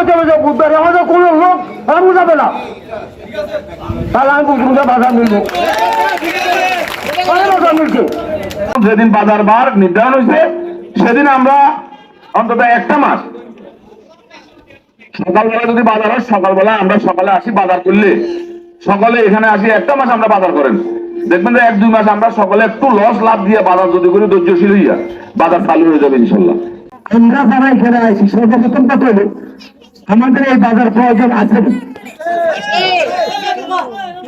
বলতে হবে বুধবার আমাদের কোনো লোক আর বুঝাবে না। তাহলে আমি বুঝব বাধা মিলবো। বাধা মিলছে। যেদিন বাজার বার নির্ধারণ হয়েছে সেদিন আমরা অন্তত একটা মাস সকালবেলা যদি বাজার হয় সকালবেলা আমরা সকালে আসি বাজার করলে। সকালে এখানে আসি একটা মাস আমরা বাজার করেন। দেখবেন যে এক দুই মাস আমরা সকলে একটু লস লাভ দিয়ে বাজার যদি করি ধৈর্যশীল হইয়া বাজার চালু হয়ে যাবে ইনশাল্লাহ। আমরা যারা এখানে আছি সর্বপ্রথম কথা হলো আমাদের এই বাজার প্রয়োজন আছে।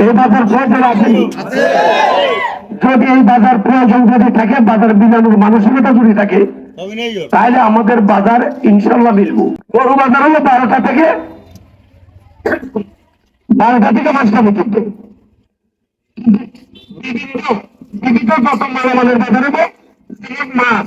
এই বাজার প্রয়োজন আছে। যদি এই বাজার প্রয়োজন যদি থাকে, বাজার বিলানোর মানসিকতা যদি থাকে, তাহলে আমাদের বাজার ইনশাল্লাহ মিলবো। বড় বাজার হলো বারোটা থেকে বারোটা থেকে পাঁচটা পর্যন্ত। মালামালের বাজার হবে মাছ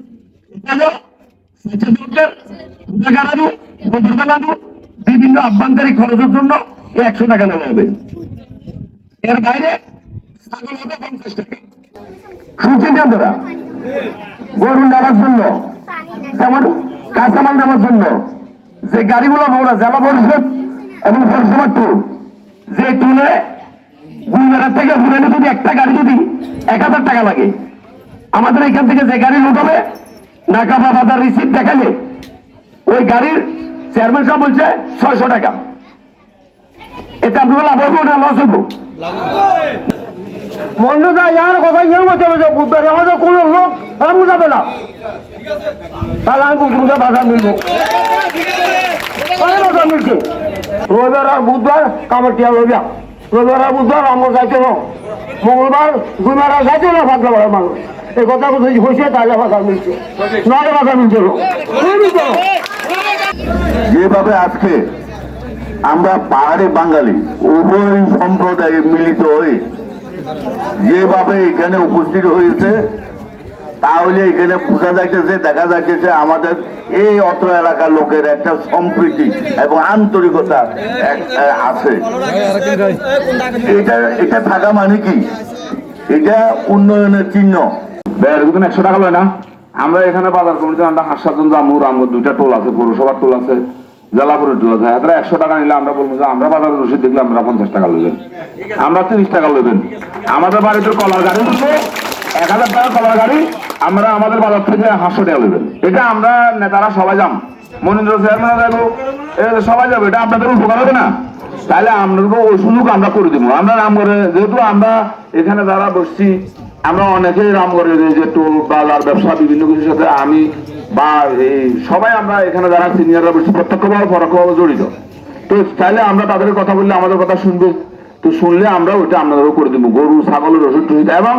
বিভিন্ন আভ্যন্তরীণ খরচের জন্য একশো টাকা নেওয়া হবে। এর বাইরে ছাগল হবে পঞ্চাশ টাকা। শুনছেন আপনারা গরু নেওয়ার জন্য, যেমন কাঁচামাল নেওয়ার জন্য, যে গাড়িগুলো আমরা জেলা পরিষদ এবং পরিষেবা টুল যে টুলে গুলমেরার থেকে ঘুরে যদি একটা গাড়ি যদি এক হাজার টাকা লাগে, আমাদের এখান থেকে যে গাড়ি লোড হবে নাকাবা বাজার দেখালে ওই গাড়ির চেয়ারম্যান সাহেব বলছে, ছয়শো টাকা। এতে আপনার লাভ হইব না লস হবে বুধবার বুধবার কামার টিয়া লইয়া। রবিবার আর বুধবার মঙ্গলবার আর যাইতে না বড় মানুষ এই কথা যদি হয়েছে তাহলে বাধা মিলছে। বাধা মিলছে যেভাবে আজকে আমরা পাহাড়ে বাঙালি, উভয় সম্প্রদায়ে মিলিত হয়ে যেভাবে এখানে উপস্থিত হয়েছে, তাহলে এখানে বোঝা যাইতেছে, দেখা যাইতেছে আমাদের এই অত্র এলাকার লোকের একটা সম্প্রীতি এবং আন্তরিকতা আছে। এটা এটা থাকা মানে কি? এটা উন্নয়নের চিহ্ন। বেড়গুলো একশো টাকা লয় না। আমরা এখানে বাজার কমিটি আমরা হাসপাতাল জামু রামু দুইটা টোল আছে, পৌরসভার টোল আছে, জেলাপুরের টোল আছে। এরা একশো টাকা নিলে আমরা বলব যে আমরা বাজারের রসিদ দেখলে আমরা পঞ্চাশ টাকা লইবেন। আমরা তিরিশ টাকা লইবেন। আমাদের বাড়িতে কলার গাড়ি উঠবে এক হাজার টাকা কলার গাড়ি, আমরা আমাদের বাজার থেকে হাঁসশো টাকা লইবেন। এটা আমরা নেতারা সবাই যাম। মনীন্দ্র চেয়ারম্যান যাব সবাই যাব, এটা আপনাদের উপকার হবে না? তাহলে আমরা ওই সুযোগ আমরা করে দিব। আমরা রামগড়ে, যেহেতু আমরা এখানে যারা বসছি আমরা অনেকেই রামগড়ের এই যে টোল, বাজার, ব্যবসা, বিভিন্ন কিছুর সাথে আমি বা এই সবাই আমরা এখানে যারা সিনিয়ররা প্রত্যক্ষভাবে, পরোক্ষভাবে জড়িত। তো তাহলে আমরা তাদের কথা বললে আমাদের কথা শুনবে। তো শুনলে আমরা ওইটা আপনাদেরও করে দিব। গরু, ছাগলের ওষুধ টষুধ এবং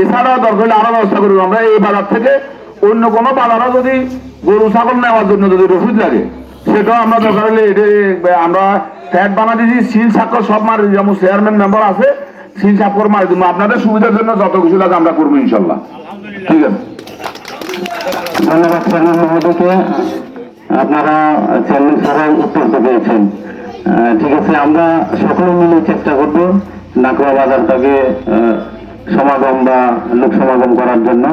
এছাড়াও দরকার হলে আরও ব্যবস্থা করব আমরা এই বাজার থেকে অন্য কোনো বাজারও যদি গরু, ছাগল নেওয়ার জন্য যদি রসিদ লাগে, সেটাও আমরা দরকার হলে এটা আমরা ফ্যাট বানা দিয়েছি, সিল স্বাক্ষর সব মারি যেমন চেয়ারম্যান মেম্বার আছে। দিব আপনাদের সুবিধার জন্য যত কিছু লাগে আমরা করব ইনশাল্লাহ। ঠিক আছে? ধন্যবাদ আপনারা চেয়ারম্যান স্যারের উত্তর পেয়েছেন। ঠিক আছে, আমরা সকলে মিলে চেষ্টা করব নাকুয়া বাজারটাকে সমাগম বা লোক সমাগম করার জন্য।